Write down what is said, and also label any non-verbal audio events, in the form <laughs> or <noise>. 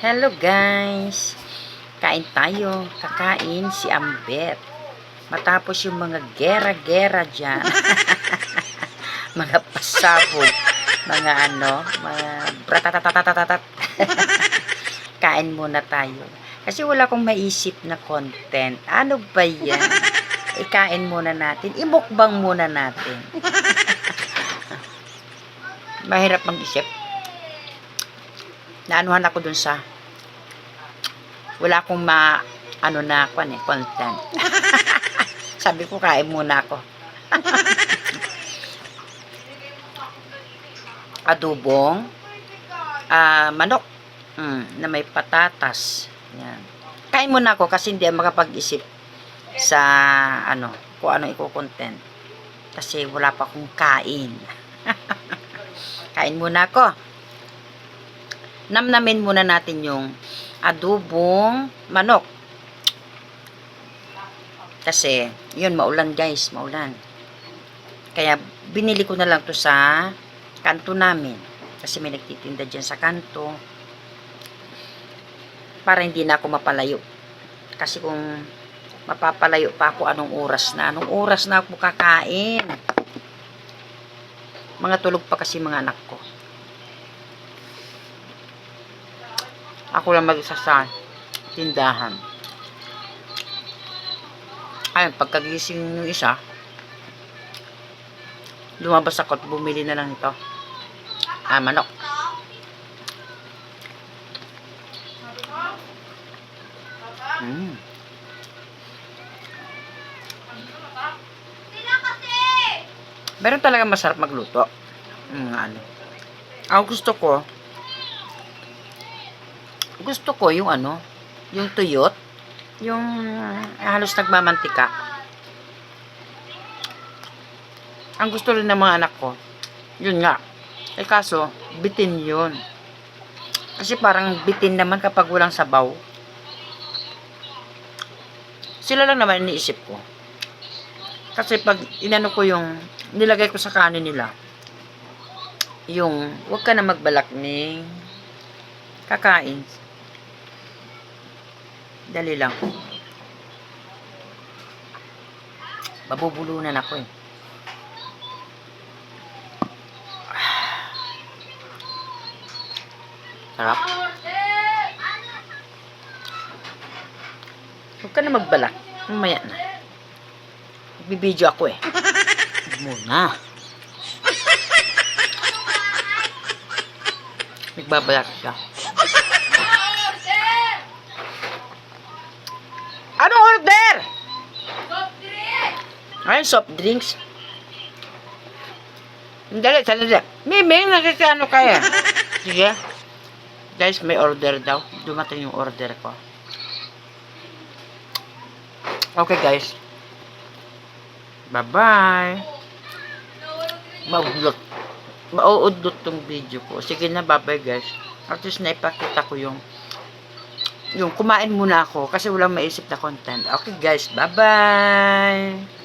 Hello guys! Kain tayo. Kakain si Ambet. Matapos yung mga gera-gera dyan. <laughs> mga pasabog. Mga ano, mga bratatatatatat. <laughs> Kain muna tayo. Kasi wala akong maisip na content. Ano ba yan? Ikain muna natin. Imukbang muna natin. <laughs> Mahirap mag-isip. Naanuhan ako dun sa wala akong ma ano na kwan eh, content. <laughs> Sabi ko kain muna ako. <laughs> Adubong ah manok mm, na may patatas. Yan. Kain muna ako kasi hindi ako makapag-isip sa ano, kung ano iko-content. Kasi wala pa akong kain. <laughs> kain muna ako. Namnamin muna natin yung adubong manok. Kasi, yun, maulan guys, maulan. Kaya, binili ko na lang to sa kanto namin. Kasi may nagtitinda dyan sa kanto. Para hindi na ako mapalayo. Kasi kung mapapalayo pa ako anong oras na, anong oras na ako kakain. Mga tulog pa kasi mga anak ko. Ako lang mag-isa sa tindahan. Ayun, pagkagising ng isa, lumabas ako at bumili na lang ito. Ah, manok. Mm. Meron talaga masarap magluto. Mm, ano. Ako gusto ko, gusto ko yung ano, yung tuyot, yung halos nagmamantika. Ang gusto rin ng mga anak ko, yun nga. Eh kaso, bitin yun. Kasi parang bitin naman kapag walang sabaw. Sila lang naman iniisip ko. Kasi pag inano ko yung, nilagay ko sa kanin nila, yung, huwag ka na magbalak ni kakain. Dali lang. Mabubulunan ako eh. Sarap. Huwag ka na magbalak. Mamaya na. Bibidyo ako eh. Muna. Nagbabalak ka. Anong order? Ay, soft drinks. Dali, dali. Miming, nakikano kaya? <laughs> Sige. Guys, may order daw. Dumating yung order ko. Okay, guys. Bye-bye. Maudlot. Mauudlot tong video ko. Sige na, bye-bye, guys. At least naipakita ko yung yung kumain muna ako kasi walang maisip na content. Okay, guys. Bye-bye.